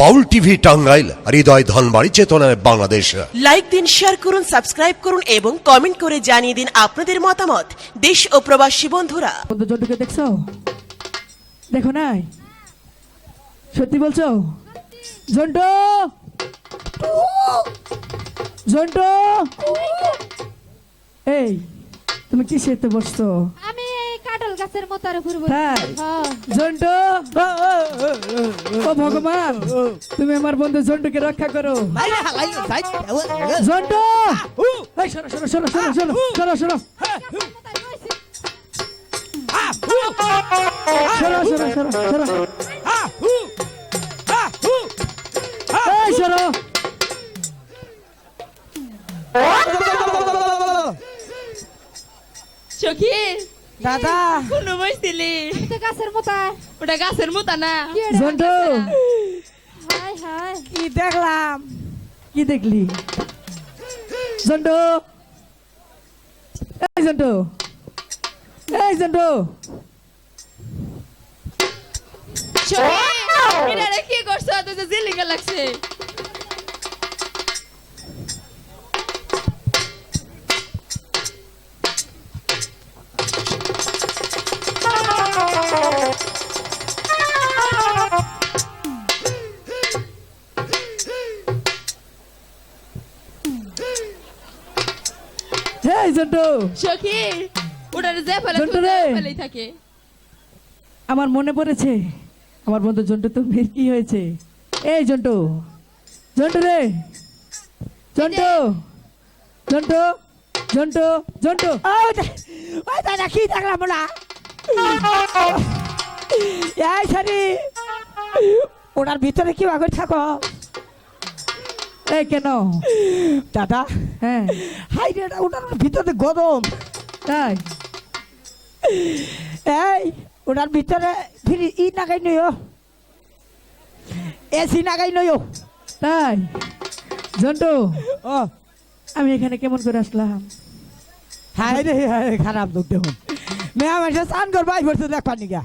বাউল TV Tangail হৃদয় ধনবাড়ি চেতনায় Bangladesh. Like দিন share করুন সাবস্ক্রাইব করুন এবং কমেন্ট করে জানিয়ে দিন আপনাদের মতামত। দেশ ও প্রবাসী বন্ধুরা। দেখছ? দেখো নাই? সত্যি বলছো? জন্টু! জন্টু! এই তুমি কি সেতে বসছো? আমি কাটল গাছের মতার ঘুরবো। তাই? হ্যাঁ। জন্টু? ও ভগবান তুমি আমার বন্ধু জন্টুকে রক্ষা করো। জন্টু! শোনো শোনো সখী! দাদা। কোন বসছিলি। গাছের মতা। ওটা গাছের মতো না? কি জন্টু। High high. কি দেখলাম? কি দেখলি? জন্টু। এই জন্টু। এই জন্টু। কি করছ? তুই তো জিলিঙ্গা লাগছে। এই জন্টু। সখী ওটা যে ফেলে জন্টু রে। ফেলেই থাকে। আমার মনে পড়েছে আমার বন্ধু জন্টু তুমি কি হয়েছে? এই জন্টু জন্টু রে। জন্টু জন্টু জন্টু জন্টু। ওই দাদা কি দেখলাম না এই সারি ওটার ভিতরে কি বাগর থাকো? এই কেন? দাদা হ্যাঁ। হাই রে ওটার ভিতরে গরম। তাই? এই ওটার ভিতরে ফিরি ই নাগাই নয় এসি নাগাই নয় তাই? জন্টু ও। আমি এখানে কেমন করে আসলাম? হাই রে রে, খারাপ লোক দেখুন। মেয়া মাসে স্নান করবাই পড়ছে দেখ পানি গা।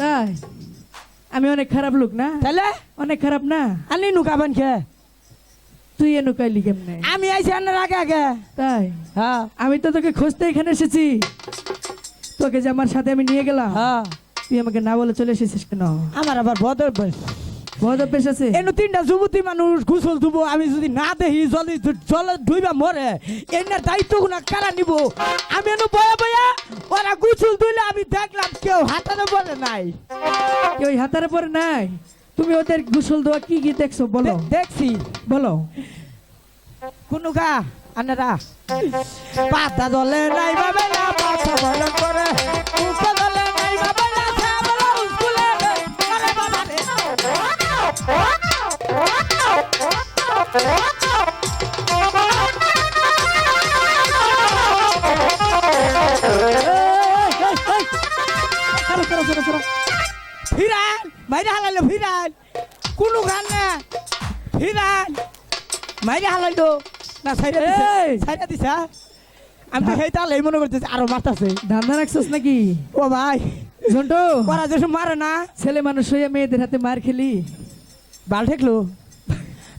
তাই? আমি অনেক খারাপ লোক না? তাহলে? অনেক খারাপ না? আনি নুকাবেন খে। তুই এ নুকাইলি কেমনে? আমি আইসি আনার আগে আগে। তাই? হ্যাঁ। আমি তো তোকে খুঁজতে এখানে এসেছি। তোকে যে আমার সাথে আমি নিয়ে গেলাম হ্যাঁ। তুই আমাকে না বলে চলে এসেছিস কেন? আমার আবার বদর বহুত অভ্যেস আছে? এনে তিনটা যুবতী মানুষ গুসল ধুবো আমি যদি না দেখি জলে জলে ধুইবা মরে এনার দায়িত্ব গুনা কারা নিব? আমি এনে বয়া বয়া ওরা গুসল ধুইলে আমি দেখলাম কেউ হাতারে বলে নাই। কেউ হাতারে পরে নাই? তুমি ওদের গোসল দেওয়া কি কি দেখছ? বলো। দেখছি। বলো। কোনো গা আনারা পাতা দলে নাই বাবে না পাতা বলে করে। মুখে দলে নাই বাবে না ছাবলা উস্কুলে আরে বাবা রে। ফিরান মাইরে হালাইলো ফিরান কোনো গান না। ফিরান মাইরে হালাইলো। না সাইডা। সাইডা দিছে? আমি তো সেই তাহলে মনে করতেছি আরও মারতাছে ধান্দা রাখছিস নাকি? ও ভাই। ঝন্টু! ওরা যেসব মারে না। ছেলে মানুষ হয়ে মেয়েদের হাতে মার খেলি। বাল ঠেকলো।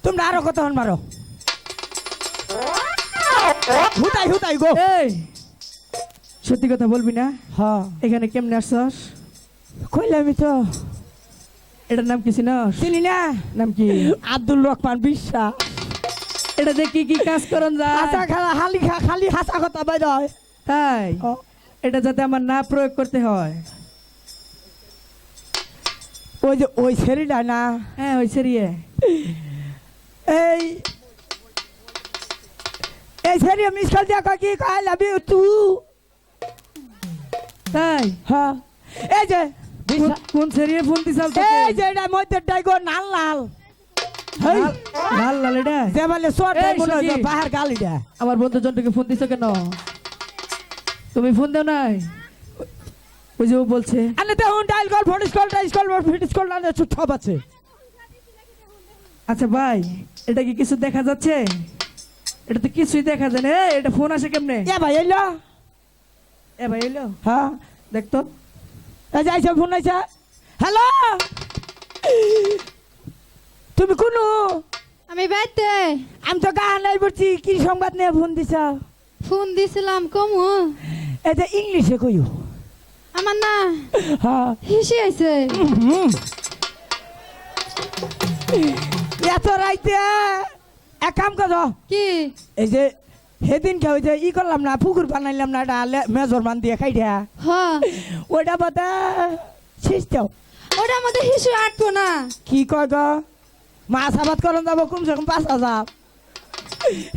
তোমরা আরও কতক্ষণ মারো? হুতাই হুতাই গো। এই! সত্যি কথা বলবি না? হ্যাঁ। এখানে কেমনে আসছস? কইলে আমি তো। এটার নাম কি চিনস চিনি না। নাম কি? আব্দুল রহমান বিশ্বাস এটা দেখি কি কাজ করন যায়? খালা হালি খা খালি হাসা কথা বাইর হয় তাই? এটা যাতে আমার না প্রয়োগ করতে হয়। ওই যে ওই ছেড়িটা না? হ্যাঁ ওই সেরিয়ে এই এই ছেড়ি মিস কল দিয়া কি কয় লাভ ইউ টু তাই? হ্যাঁ এই যে কোন- সেরিয়ে ফোন দিছাল এই যে এটা মধ্যে টাইগো নাল লাল। লাল লাল এটা? যে বলে শর্ট মনে হয়। বাহার গালিটা আমার বন্ধু জনটাকে ফোন দিছো কেন? তুমি ফোন দাও নাই? ওই যে ও বলছে। আনে দেখুন dial call phone call dial call ফিটিস call না সব আছে। আচ্ছা ভাই এটা কি কিছু দেখা যাচ্ছে? এটা তো কিছুই দেখা যায় না। এটা ফোন আসে কেমনে? এ ভাই এলো। এ ভাই এলো। হ্যাঁ। দেখতো এই যে আইসা ফোন আইসা হ্যালো? তুমি কোনো? আমি বাইতে। আমি তো গান নাই পড়ছি কি সংবাদ নিয়ে ফোন দিছ? ফোন দিছিলাম কমু। এটা ইংলিশে কইও। আমার না হ্যাঁ। হিসি আইছে। এত রাইতে এক কাম করো। কি? এই যে সেদিন ওই যে ই করলাম না পুকুর বানাইলাম না এটা মেজর মান দিয়ে খাই দিয়া। হ। বাতা শেষ দাও ওটার মধ্যে হিসু আটবো না। কি কয় গো? মাছ আবাদ করন যাব কমসে কম পাঁচ হাজার।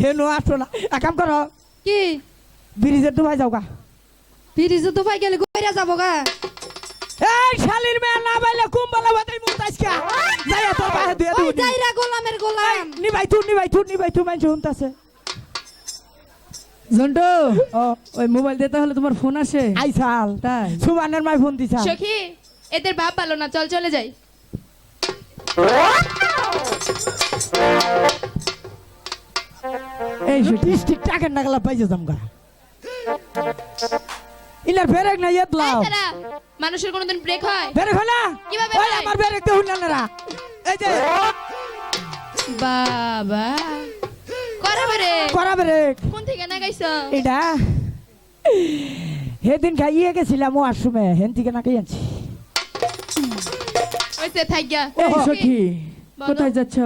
হেনু আসতো না। এক কাম করো কি? ব্রিজের ডুবাই যাও গা। পিরিজু তো পাই গেলে গইরা যাব গা। এই শালির মেয়ে না বাইলে কুম্বলা বাতাই মুতাইস কা? যাই তোর পায়ে দুয়ে দুই যাইরা গোলামের গোলাম। নিবাই তু নিবাই তু নিবাই তু মাইন শুনতাছে জন্টু। ওই মোবাইল দিয়ে তাহলে তোমার ফোন আসে? আই সাল। তাই? সুমানের মাই ফোন দিছা। সখী এদের ভাব ভালো না চল চলে যাই। এই টাকা নাগলা পাইছে জামগা। ইলার বেরেক না ইয়েত লাও। মানুষের কোনোদিন ব্রেক হয়? বেরেক হলা কীভাবে ওই হয়? আমার বেরেক তো হুনলা না এই যে। বাবা। করা বেরেক এটা? সেদিন খাইয়ে গেছিলাম ও আসমে হেন থেকে না খাই আনছি ওইসে এই সখী বলো। কোথায় যাচ্ছ?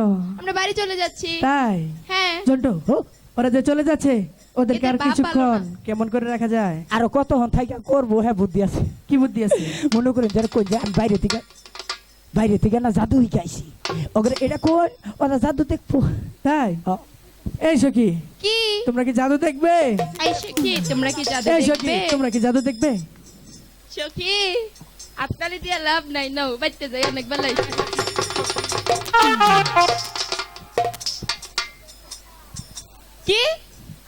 আমরা বাড়ি চলে যাচ্ছি। তাই? হ্যাঁ। জন্টু ওরা যে চলে যাচ্ছে ওদেরকে এদের আর বাপ ভালো কিছুক্ষণ কেমন করে রাখা যায়? আর কতক্ষণ থাইকা করব? হ্যাঁ বুদ্ধি আছে। কি বুদ্ধি আছে? মনে করেন যারা কই যে আমি বাইরে থেকে বাইরে থেকে না জাদু আইছি ওগুলো এটা কোন ওরা জাদু দেখব তাই? ও, এই সখী কি? তোমরা কি জাদু দেখবে? এই সখী তোমরা কি জাদু এই সখী দেখবে? তোমরা কি জাদু দেখবে? সখী আজকালি দিয়ে লাভ নাই নাও বাইতে যাই অনেক বেলাই কি?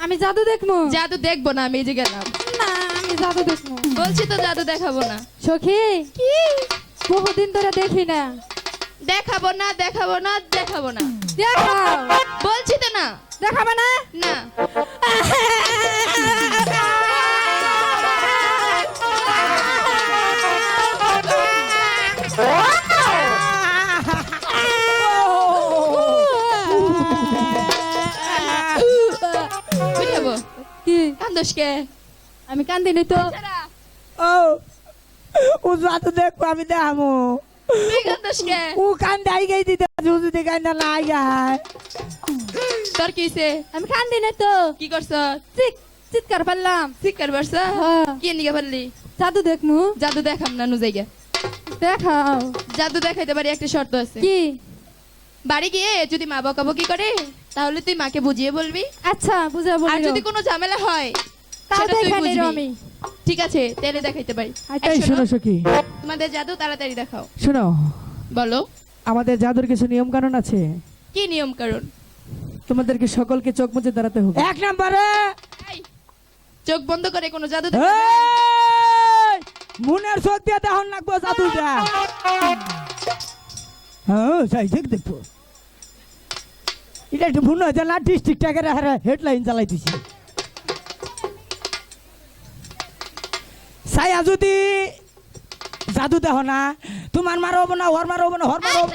আমি জাদু দেখব। জাদু দেখব না আমি এই যে গেলাম। না আমি জাদু দেখব। বলছি তো জাদু দেখাবো না। সখী কি? বহুদিন ধরে দেখি না। দেখাবো না দেখাবো না দেখাবো না। দেখাও বলছি তো না। দেখাবে না? না। কান্দোসকে? আমি কান্দিনি তো। ও। ও জাদু দেখব আমি দেখামো। ও কান দাই গই দিতে যদি কান্দা না আই তোর কিসে আমি কান্দিনি তো। কি করছ? চিক চিৎকার পারলাম। শিকার পারছ হ্যাঁ। কি নিকে পারলি? জাদু দেখমু জাদু দেখাম না নু জায়গা দেখাও। জাদু দেখাইতে পারি একটা শর্ত আছে। কি? বাড়ি গিয়ে যদি মা বকাবকি করে তাহলে তুই মাকে বুঝিয়ে বলবি। আচ্ছা বুঝাবো আর যদি কোনো ঝামেলা হয় সেটা তুই বুঝবি। ঠিক আছে তেলে দেখাইতে পারি। আচ্ছা, শোনো, সখী। তোমাদের জাদু তাড়াতাড়ি দেখাও। শোনো। বলো। আমাদের জাদুর কিছু নিয়ম কানুন আছে। কি নিয়ম কারণ তোমাদেরকে সকলকে চোখ মুছে দাঁড়াতে হবে। এক নম্বরে। চোখ বন্ধ করে কোনো জাদু? মুনের চোখ দিয়ে দেখুন লাগবো জাদুটা। হ্যাঁ যাই দেখ দেখব এটা একটু মনে হয় না ডিস্ট্রিক্ট টাকার হেডলাইন চালাই দিছি। সায়া যদি জাদু দেখো না তোমার মারো হব না হর মারো হব না হর মারো হব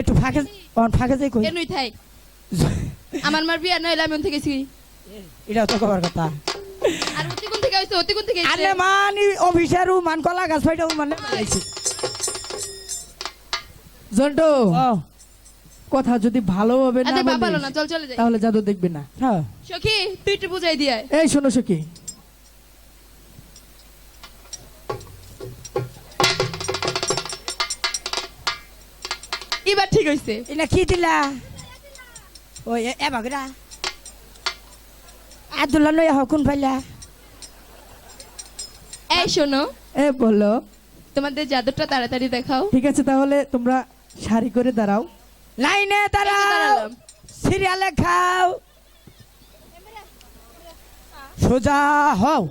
একটু ফাঁকে অন ফাঁকে যাই কই এনুই থাই। আমার মার বিয়া নইলে আমি থেকে গেছি। এটা তো কবার কথা। আর অতি কোন থেকে আইছো অতি কোন থেকে আইছে আরে মানি অফিসার মান কলা গাছ ফাইটা মানে লাইছি জন্টু। ও কথা যদি ভালোভাবে না বাবা বলিস, না চল চলে যাই। তাহলে জাদু দেখবে না। হ্যাঁ। সখী তুই একটু বুঝাই দিয়ে আয়। এই শোনো সখী। এবার ঠিক হইছে। এটা কি দিলা? ওই এ- এ বাগরা। আব্দুল্লাহ নয় হকুন পাইলা এই শোনো। এ বলো। তোমাদের জাদুটা তাড়াতাড়ি দেখাও। ঠিক আছে তাহলে তোমরা সারি করে দাঁড়াও। লাইনে দাঁড়াও। সিরিয়ালে খাও। সোজা হও।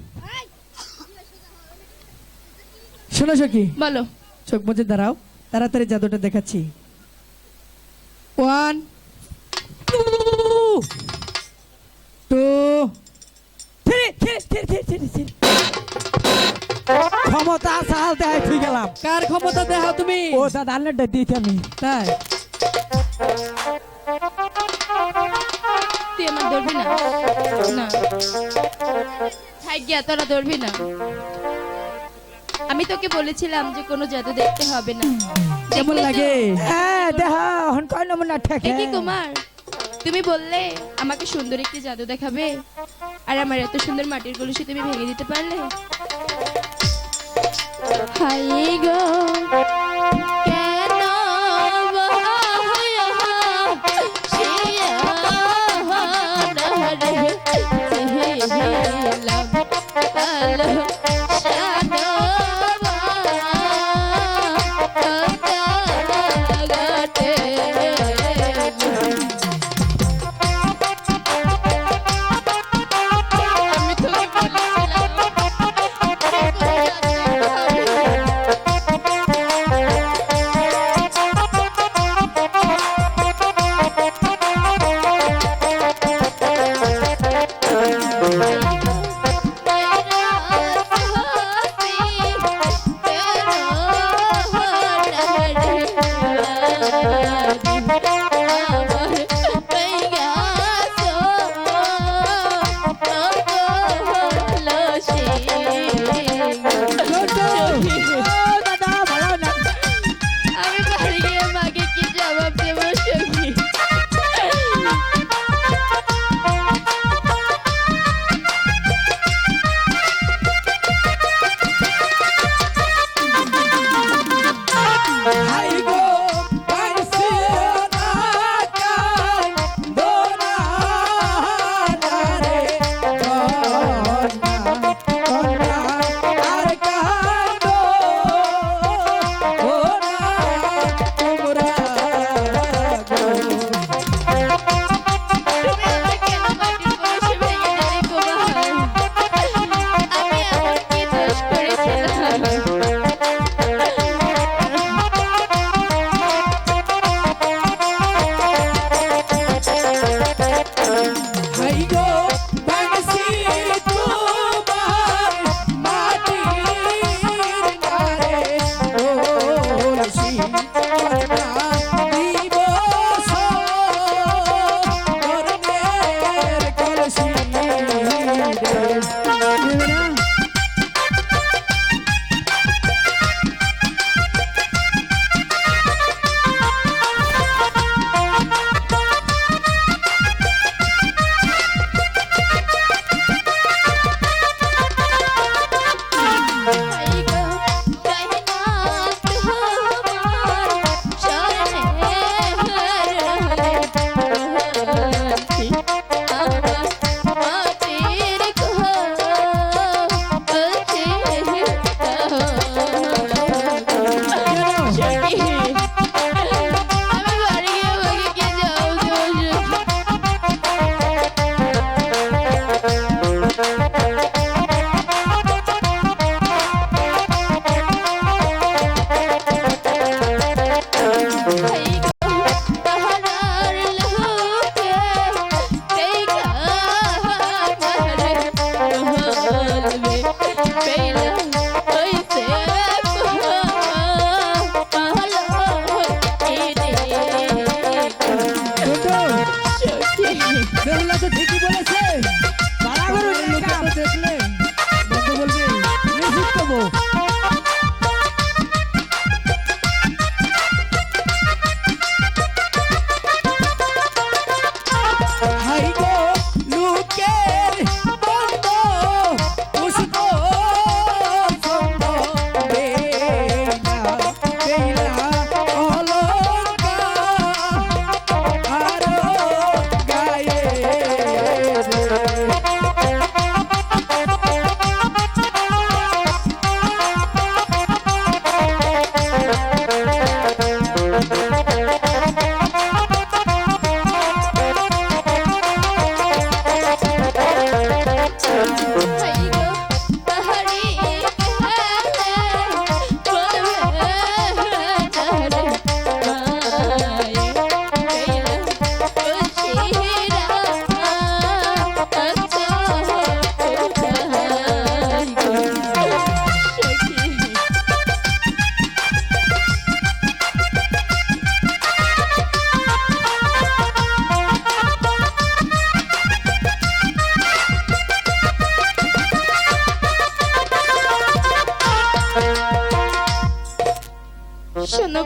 শোনো সখী। বলো। চোখ মুছে দাঁড়াও। তাড়াতাড়ি জাদুটা দেখাচ্ছি। One two three three three three three three ক্ষমতা সাল দেয় গেলাম। কার ক্ষমতা দেখাও তুমি? ও দাদা আন্নাটা দিতে আমি। তাই? তুই আমার ধরবি না? না। গিয়া তোরা ধরবি না। আমি তোকে বলেছিলাম যে কোনো জাদু দেখতে হবে না। কেমন লাগে? হ্যাঁ দেখা হন কয় নমুনা ঠেকে কি কুমার? তুমি বললে আমাকে সুন্দর একটি জাদু দেখাবে। আর আমার এত সুন্দর মাটির কলসি তুমি ভেঙে দিতে পারলে? হাই গো।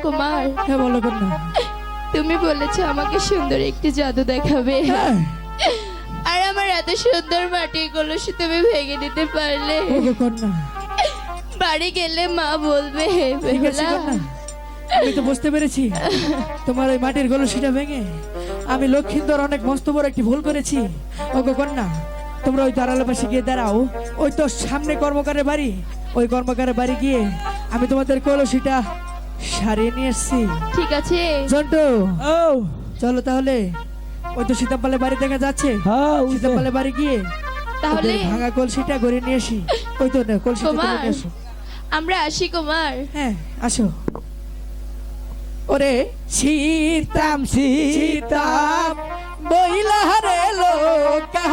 কুমার হ্যাঁ বলো কন্যা তুমি বলেছ আমাকে সুন্দর একটি জাদু দেখাবে। হ্যাঁ। আর আমার এত সুন্দর মাটির কলসি তুমি ভেঙে দিতে পারলে। ওগো কন্যা বাড়ি গেলে মা বলবে বেহুলা। আমি তো বুঝতে পেরেছি। তোমার ওই মাটির গলসিটা ভেঙে আমি লক্ষিন্দর অনেক মস্ত বড় একটি ভুল করেছি। ওগো কন্যা তোমরা ওই দাঁড়ালে পাশে গিয়ে দাঁড়াও। ওই তো সামনে কর্মকারের বাড়ি। ওই কর্মকারের বাড়ি গিয়ে আমি তোমাদের কলসিটা শাড়ি নিয়ে এসছি। ঠিক আছে। জন্টু। ও। চলো তাহলে। ওই তো সীতাপালের বাড়ি দেখা যাচ্ছে। হ্যাঁ সীতাপালের বাড়ি গিয়ে তাহলে ভাঙা কলসিটা ঘুরে নিয়ে আসি। ওই তো না কলসিটা ঘুরে নিয়ে আসো। আমরা আসি কুমার। হ্যাঁ আসো। ওরে সীতাম সীতাম বইলা হারে লোকা।